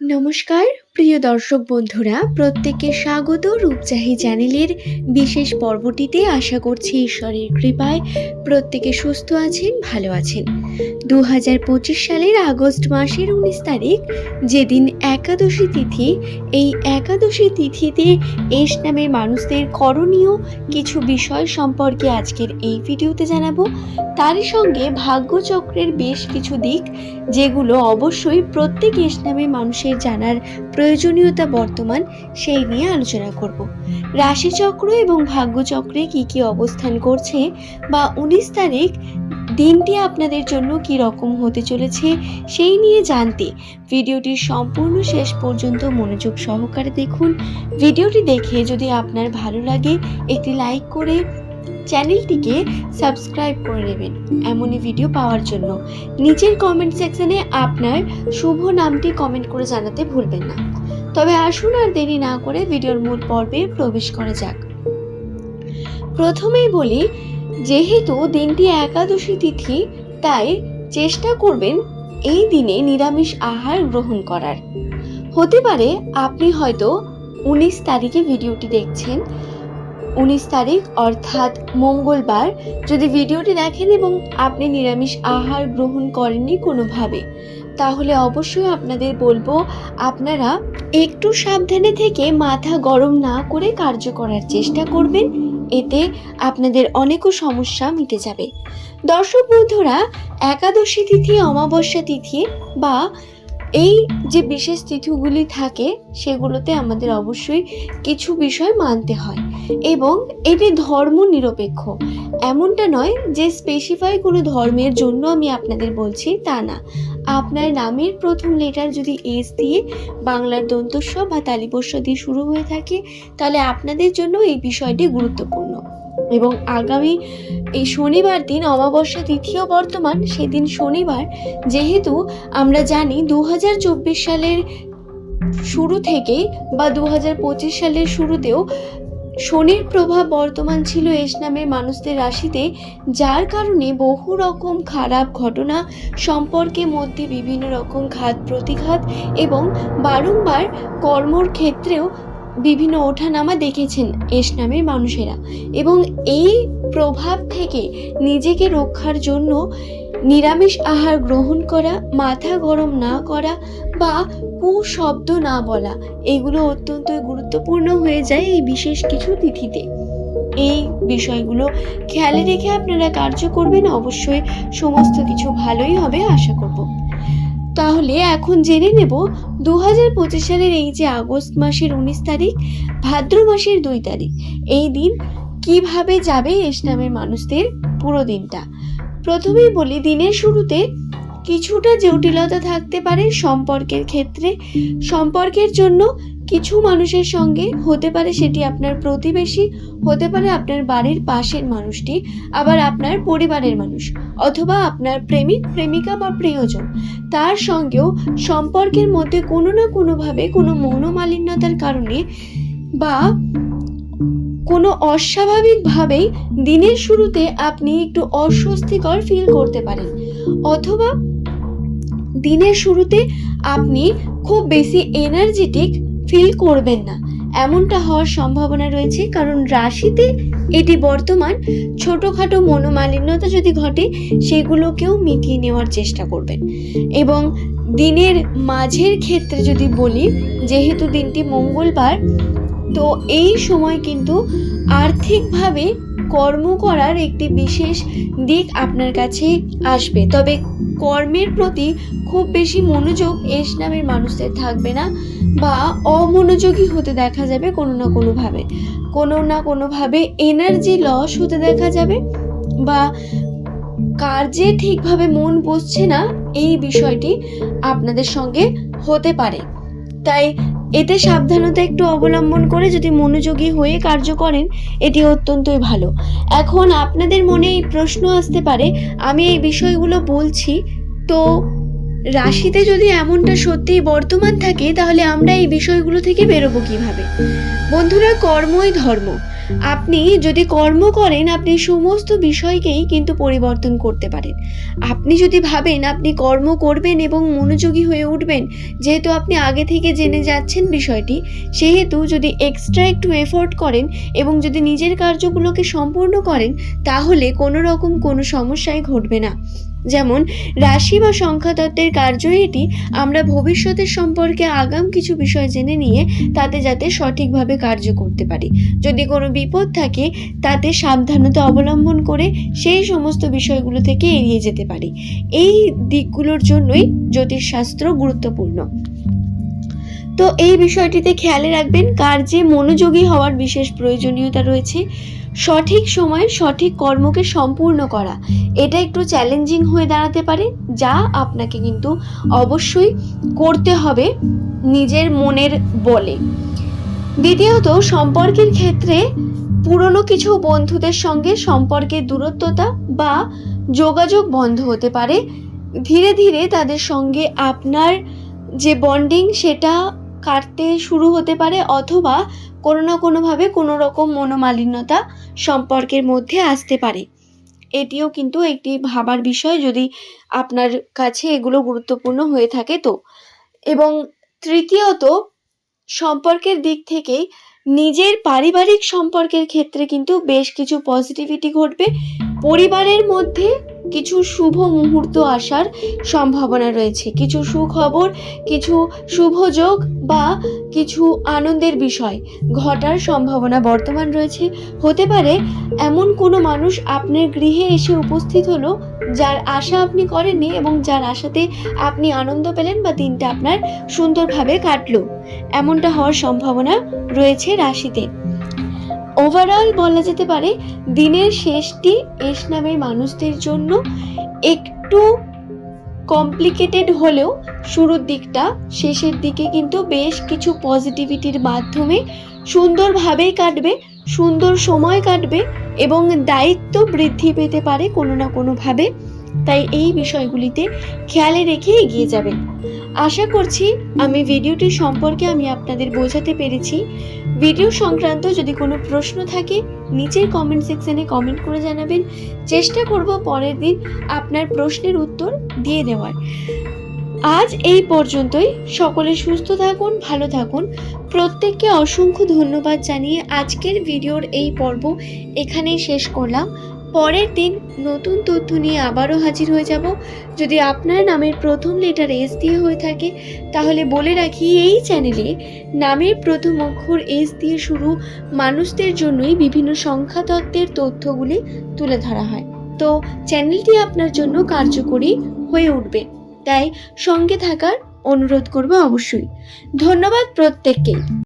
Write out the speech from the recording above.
নমস্কার। প্রিয় দর্শক বন্ধুরা, প্রত্যেককে স্বাগত রূপচাহি চ্যানেলের বিশেষ পর্বটিতে আশা করছি ঈশ্বরের কৃপায় প্রত্যেকে সুস্থ আছেন, ভালো আছেন। দু হাজার পঁচিশ সালের আগস্ট মাসের উনিশ তারিখ, যেদিন একাদশী তিথি, এই একাদশী তিথিতে এস নামের মানুষদের করণীয় কিছু বিষয় সম্পর্কে আজকের এই ভিডিওতে জানাব। তারই সঙ্গে ভাগ্যচক্রের বেশ কিছু দিক, যেগুলো অবশ্যই প্রত্যেক এস নামের মানুষের জানার প্রয়োজনীয়তা বর্তমান সেই নিয়ে আলোচনা করব। রাশিচক্র এবং ভাগ্যচক্রে কি কি অবস্থান করছে বা উনিশ তারিখ দিনটি আপনাদের জন্য কি রকম হতে চলেছে সেই নিয়ে জানতে ভিডিওটির সম্পূর্ণ শেষ পর্যন্ত মনোযোগ সহকারে দেখুন। ভিডিওটি দেখে যদি আপনার ভালো লাগে, একটি লাইক করে চ্যানেলটিকে সাবস্ক্রাইব করে নেবেন এমনই ভিডিও পাওয়ার জন্য। নিচের কমেন্ট সেকশনে আপনার শুভ নামটি কমেন্ট করে জানাতে ভুলবেন না। তবে আসুন আর দেরি না করে ভিডিওর মূল পর্বে প্রবেশ করা যাক। প্রথমেই বলি, যেহেতু দিনটি একাদশী তিথি, তাই চেষ্টা করবেন এই দিনে নিরামিষ আহার গ্রহণ করার। হতে পারে আপনি হয়তো উনিশ তারিখে ভিডিওটি দেখছেন। উনিশ তারিখ অর্থাৎ মঙ্গলবার। যদি ভিডিওটি দেখেন এবং আপনি নিরামিষ আহার গ্রহণ করেননি কোনোভাবে তাহলে অবশ্যই আপনাদের বলব, আপনারা একটু সাবধানে থেকে মাথা গরম না করে কার্য করার চেষ্টা করবেন, এতে আপনাদের অনেকও সমস্যা মিটে যাবে। দর্শক বন্ধুরা, একাদশী তিথি, অমাবস্যা তিথি বা এই যে বিশেষ তিথিগুলি থাকে, সেগুলোতে আমাদের অবশ্যই কিছু বিষয় মানতে হয়। এবং এটি ধর্ম নিরপেক্ষ। এমনটা নয় যে স্পেসিফাই কোনো ধর্মের জন্য আমি আপনাদের বলছি তা না। আপনার নামের প্রথম লেটার যদি এস দিয়ে বাংলার দন্তস্ব বা তালিবস্য দিয়ে শুরু হয়ে থাকে, তাহলে আপনাদের জন্য এই বিষয়টি গুরুত্বপূর্ণ। এবং আগামী এই শনিবার দিন, অমাবস্যা তৃতীয় বর্তমান, সেদিন শনিবার। যেহেতু আমরা জানি দু হাজার চব্বিশ সালের শুরু থেকেই বা দু হাজার পঁচিশ সালের শুরুতেও শনির প্রভাব বর্তমান ছিল এস নামের মানুষদের রাশিতে, যার কারণে বহু রকম খারাপ ঘটনা সম্পর্কে মধ্যে বিভিন্ন রকম ঘাত প্রতিঘাত এবং বারংবার কর্মর ক্ষেত্রেও বিভিন্ন ওঠানামা দেখেছেন এস নামের মানুষেরা এবং এই প্রভাব থেকে নিজেকে রক্ষার জন্য নিরামিষ আহার গ্রহণ করা, মাথা গরম না করা বা কুশব্দ না বলা, এগুলো অত্যন্ত গুরুত্বপূর্ণ হয়ে যায় এই বিশেষ কিছু তিথিতে। এই বিষয়গুলো খেয়ালে রেখে আপনারা কার্য করবেন, অবশ্যই সমস্ত কিছু ভালোই হবে, আশা করব। তাহলে এখন জেনে নেব দু হাজার পঁচিশ সালের এই যে আগস্ট মাসের উনিশ তারিখ, ভাদ্র মাসের দুই তারিখ, এই দিন কীভাবে যাবে এস নামের মানুষদের পুরো দিনটা? প্রথমেই বলি, দিনের শুরুতে কিছুটা জটিলতা থাকতে পারে সম্পর্কের ক্ষেত্রে। সম্পর্কের জন্য কিছু মানুষের সঙ্গে হতে পারে সেটি আপনার প্রতিবেশী, হতে পারে আপনার বাড়ির পাশের মানুষটি, আবার আপনার পরিবারের মানুষ, অথবা আপনার প্রেমিক, প্রেমিকা বা প্রিয়জন। তার সঙ্গেও সম্পর্কের মধ্যে কোনো না কোনোভাবে কোনো মনোমালিন্যতার কারণে বা কোনো অস্বাভাবিকভাবেই দিনের শুরুতে আপনি একটু অস্বস্তিকর ফিল করতে পারেন। অথবা দিনের শুরুতে আপনি খুব বেশি এনার্জেটিক ফিল করবেন না। এমনটা হওয়ার সম্ভাবনা রয়েছে, কারণ রাশিতে এটি বর্তমান ছোটোখাটো মনোমালিন্যতা যদি ঘটে, সেগুলোকেও মিটিয়ে নেওয়ার চেষ্টা করবেন। এবং দিনের মাঝের ক্ষেত্রে যদি বলি, যেহেতু দিনটি মঙ্গলবার, তো এই সময় কিন্তু আর্থিকভাবে কর্ম করার একটি বিশেষ দিক আপনার কাছে আসবে। তবে কর্মের প্রতি খুব বেশি মনোযোগ এস নামের মানুষদের থাকবে না। বা অমনোযোগী হতে দেখা যাবে কোনো না কোনোভাবে। কোনো না কোনোভাবে এনার্জি লস হতে দেখা যাবে বা কার্যে ঠিকভাবে মন বসছে না, এই বিষয়টি আপনাদের সঙ্গে হতে পারে। তাই এতে সাবধানতা একটু অবলম্বন করে যদি মনোযোগী হয়ে কার্য করেন, এটি অত্যন্তই ভালো। এখন আপনাদের মনে এই প্রশ্ন আসতে পারে, আমি এই বিষয়গুলো বলছি, তো রাশিতে যদি এমনটা সত্যিই বর্তমান থাকে, তাহলে আমরা এই বিষয়গুলো থেকে বেরোবো কীভাবে? বন্ধুরা, কর্মই ধর্ম। আপনি যদি কর্ম করেন, আপনি সমস্ত বিষয়কেই কিন্তু পরিবর্তন করতে পারেন। আপনি যদি ভাবেন, আপনি কর্ম করবেন এবং মনোযোগী হয়ে উঠবেন, যেহেতু আপনি আগে থেকে জেনে যাচ্ছেন বিষয়টি, সেহেতু যদি এক্সট্রা একটু এফোর্ট করেন এবং যদি নিজের কার্যগুলোকে সম্পূর্ণ করেন, তাহলে কোনো রকম কোনো সমস্যাই ঘটবে না। যেমন, রাশি বা সংখ্যাতত্ত্বের কার্যই এটি আমরা ভবিষ্যতের সম্পর্কে আগাম কিছু বিষয় জেনে নিয়ে তাতে যাতে সঠিকভাবে কার্য করতে পারি। যদি কোনো বিপদ থাকে, তাতে সাবধানতা অবলম্বন করে সেই সমস্ত বিষয়গুলো থেকে এড়িয়ে যেতে পারি। এই দিকগুলোর জন্যই জ্যোতিষশাস্ত্র গুরুত্বপূর্ণ। তো এই বিষয়টিতে খেয়ালে রাখবেন কার্যে মনোযোগী হওয়ার বিশেষ প্রয়োজনীয়তা রয়েছে সঠিক সময়ে সঠিক কর্মকে সম্পূর্ণ করা। এটা একটু চ্যালেঞ্জিং হয়ে দাঁড়াতে পারে, যা আপনাকে কিন্তু অবশ্যই করতে হবে নিজের মনের বলে। দ্বিতীয়ত, সম্পর্কের ক্ষেত্রে পুরনো কিছু বন্ধুদের সঙ্গে সম্পর্কের দূরত্বতা বা যোগাযোগ বন্ধ হতে পারে। ধীরে ধীরে তাদের সঙ্গে আপনার যে বন্ডিং সেটা কাটতে শুরু হতে পারে অথবা কোনো না কোনোভাবে কোনো রকম মনোমালিন্যতা সম্পর্কের মধ্যে আসতে পারে। এটিও কিন্তু একটি ভাবার বিষয় যদি আপনার কাছে এগুলো গুরুত্বপূর্ণ হয়ে থাকে তো। এবং তৃতীয়ত, সম্পর্কের দিক থেকেই নিজের পারিবারিক সম্পর্কের ক্ষেত্রে কিন্তু বেশ কিছু পজিটিভিটি ঘটবে। পরিবারের মধ্যে কিছু শুভ মুহূর্ত আসার সম্ভাবনা রয়েছে। কিছু সুখবর, কিছু শুভযোগ বা কিছু আনন্দের বিষয় ঘটার সম্ভাবনা বর্তমান রয়েছে। হতে পারে এমন কোনো মানুষ আপনার গৃহে এসে উপস্থিত হলো, যার আশা আপনি করেননি এবং যার আশাতে আপনি আনন্দ পেলেন বা দিনটা আপনার সুন্দরভাবে কাটলো। এমনটা হওয়ার সম্ভাবনা রয়েছে রাশিতে। ওভারঅল বলা যেতে পারে, দিনের শেষটি এস নামের মানুষদের জন্য একটু কমপ্লিকেটেড হলেও শুরুর দিকটা, শেষের দিকে কিন্তু বেশ কিছু পজিটিভিটির মাধ্যমে সুন্দরভাবেই কাটবে, সুন্দর সময় কাটবে এবং দায়িত্ব বৃদ্ধি পেতে পারে কোনো না কোনোভাবে। তাই এই বিষয়গুলিতে খেয়ালে রেখে এগিয়ে যাবেন। আশা করছি আমি ভিডিওটি সম্পর্কে আমি আপনাদের বোঝাতে পেরেছি। ভিডিও সংক্রান্ত যদি কোনো প্রশ্ন থাকে, নিচের কমেন্ট সেকশনে কমেন্ট করে জানাবেন। চেষ্টা করব পরের দিন আপনার প্রশ্নের উত্তর দিয়ে দেওয়ার। আজ এই পর্যন্তই। সকলে সুস্থ থাকুন, ভালো থাকুন। প্রত্যেককে অসংখ্য ধন্যবাদ জানিয়ে আজকের ভিডিওর এই পর্ব এখানেই শেষ করলাম। পরের দিন নতুন তথ্য নিয়ে আবারও হাজির হয়ে যাব। যদি আপনার নামের প্রথম লেটার এস দিয়ে হয়ে থাকে, তাহলে বলে রাখি এই চ্যানেলে নামের প্রথম অক্ষর এস দিয়ে শুরু মানুষদের জন্যই বিভিন্ন সংখ্যা তত্ত্বের তথ্যগুলি তুলে ধরা হয়। তো চ্যানেলটি আপনার জন্য কার্যকরী হয়ে উঠবে। তাই সঙ্গে থাকার অনুরোধ করব অবশ্যই। ধন্যবাদ প্রত্যেককেই।